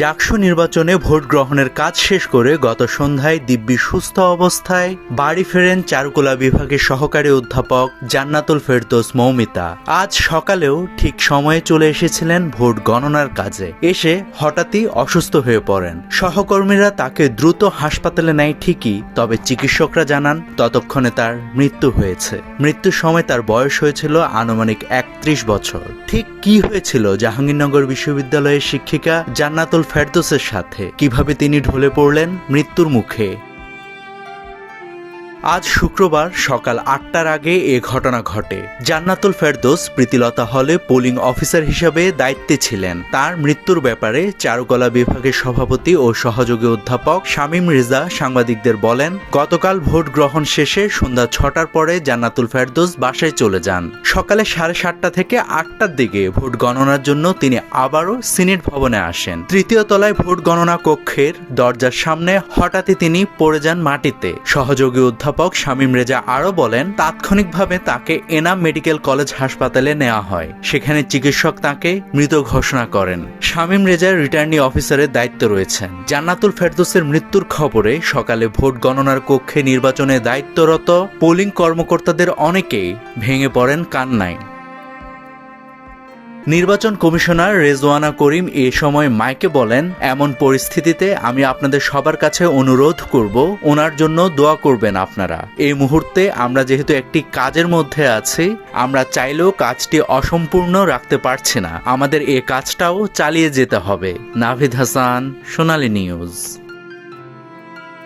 জাকসু নির্বাচনে ভোট গ্রহণের কাজ শেষ করে গত সন্ধ্যায় দিব্যি সুস্থ অবস্থায় বাড়ি ফেরেন চারুকলা বিভাগের সহকারী অধ্যাপক জান্নাতুল ফেরদোস মৌমিতা। আজ সকালেও ঠিক সময়ে চলে এসেছিলেন ভোট গণনার কাজে। এসে হঠাৎই অসুস্থ হয়ে পড়েন। সহকর্মীরা তাকে দ্রুত হাসপাতালে নেয় ঠিকই, তবে চিকিৎসকরা জানান ততক্ষণে তার মৃত্যু হয়েছে। মৃত্যুর সময় তার বয়স হয়েছিল আনুমানিক একত্রিশ বছর। ঠিক কি হয়েছিল জাহাঙ্গীরনগর বিশ্ববিদ্যালয়ের শিক্ষিকা জান্নাতুল ফেরদোসের সাথে। কীভাবে তিনি ঢলে পড়লেন? মৃত্যুর মুখে। আজ শুক্রবার সকাল আটটার আগে এ ঘটনা ঘটে। জান্নাতুল ফেরদোস প্রীতিলতা হলে পোলিং অফিসার হিসাবে দায়িত্বে ছিলেন। তার মৃত্যুর ব্যাপারে চারুকলা বিভাগের সভাপতি ও সহযোগী অধ্যাপক শামীম রেজা সাংবাদিকদের বলেন, গতকাল ভোট গ্রহণ শেষে সন্ধ্যা ছটার পরে জান্নাতুল ফেরদোস বাসায় চলে যান। সকালে সাড়ে সাতটা থেকে আটটার দিকে ভোট গণনার জন্য তিনি আবারও সিনেট ভবনে আসেন। তৃতীয় তলায় ভোট গণনা কক্ষের দরজার সামনে হঠাৎই তিনি পড়ে যান মাটিতে। সহযোগী অধ্যাপক শামীম রেজা আরও বলেন, তাৎক্ষণিকভাবে তাকে এনাম মেডিকেল কলেজ হাসপাতালে নেওয়া হয়। সেখানে চিকিৎসক তাকে মৃত ঘোষণা করেন। শামীম রেজার রিটার্নিং অফিসারের দায়িত্ব রয়েছেন। জান্নাতুল ফেরদোসের মৃত্যুর খবরে সকালে ভোট গণনার কক্ষে নির্বাচনে দায়িত্বরত পোলিং কর্মকর্তাদের অনেকেই ভেঙে পড়েন কান্নায়। নির্বাচন কমিশনার রেজওয়ানা করিম এ সময় মাইকে বলেন, এমন পরিস্থিতিতে আমি আপনাদের সবার কাছে অনুরোধ করব, ওনার জন্য দোয়া করবেন আপনারা। এই মুহূর্তে আমরা যেহেতু একটি কাজের মধ্যে আছি, আমরা চাইলেও কাজটি অসম্পূর্ণ রাখতে পারছি না। আমাদের এ কাজটাও চালিয়ে যেতে হবে। নাভিদ হাসান, সোনালী নিউজ।